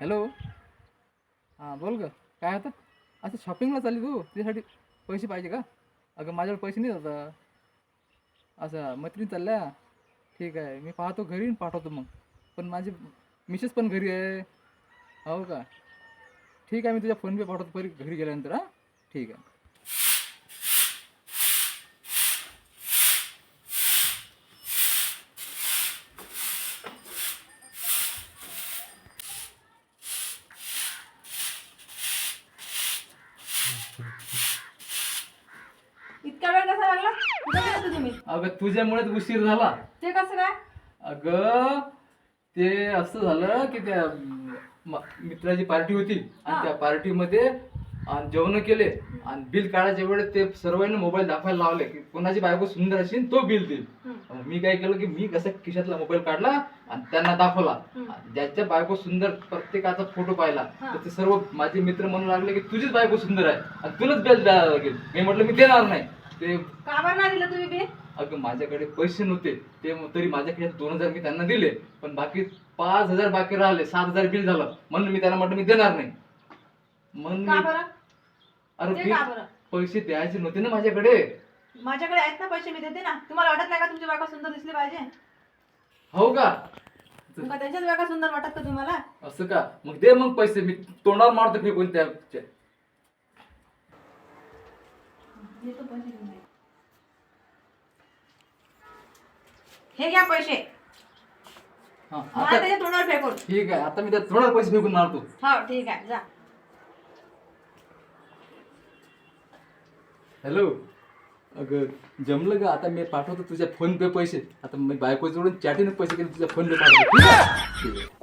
Hello. हां बोल ग. काय आता अच्छा शॉपिंगला चालली तू? त्यासाठी पैसे पाहिजे का? अगं माझ्याकडे पैसे नाही आता. असं मैत्रीण चालल्या. ठीक आहे मी पाहतो घरी पाठवतो मग. पण माझी मिसेस पण घरी आहे. हो का? ठीक आहे मी तुझ्या फोनपे पाठवतो. परी घरी गेल्यानंतर हां? ठीक आहे. इतका वेळ कसा लागला? कुठे गेले होते तुम्ही? अगं तुझ्यामुळेच उशीर झाला. ते कसं काय? अगं ते असं झालं की त्या म- मित्राची पार्टी होती. आणि त्या पार्टीमध्ये जेवण केले. आणि बिल काढायच्या वेळेस ते सर्वांनी मोबाईल दाखवायला लावले की कोणाची बायको सुंदर असेल तो बिल देईल. मी काय केलं की मी कसं खिशातला मोबाईल काढला आणि त्यांना दाखवला. ज्याच्या बायको सुंदर प्रत्येकाचा फोटो पाहिला. तर ते सर्व माझे मित्र म्हणू लागले की तुझीच बायको सुंदर आहे आणि तुलाच बिल द्यायला लागेल. मी म्हटलं मी देणार नाही. ते दिलं तुम्ही बिल अगं माझ्याकडे पैसे नव्हते. ते तरी माझ्या खिशात दोन हजार मी त्यांना दिले पण बाकी पाच हजार बाकी राहिले सात हजार बिल झालं. म्हणून मी त्यांना म्हटलं मी देणार नाही. म्हणून अरे पैसे द्यायचे नव्हते ना माझ्याकडे. माझ्याकडे आहेत ना पैसे मी देते ना. तुम्हाला वाटत नाही का तुमची बायका सुंदर दिसली पाहिजे? हो का? मग का त्यांच्याच बायका सुंदर वाटत का तुम्हाला? असं का? मग दे मग पैसे मी तोंडावर मारतो फेकून त्या त्या- देतो पैसे घेऊन. हे घ्या पैसे. हा, मला आता त्याच्या तोंडावर फेकून. ठीक आहे आता मी त्या तोंडावर पैसे फेकून मारतो. हो ठीक आहे जा. हॅलो अगं जमलं का आता मी पाठवतो तुझ्या फोन पे पैसे. आता मी बायको जोडून चॅटीने पैसे केले तुझ्या फोन पे पाठवतो.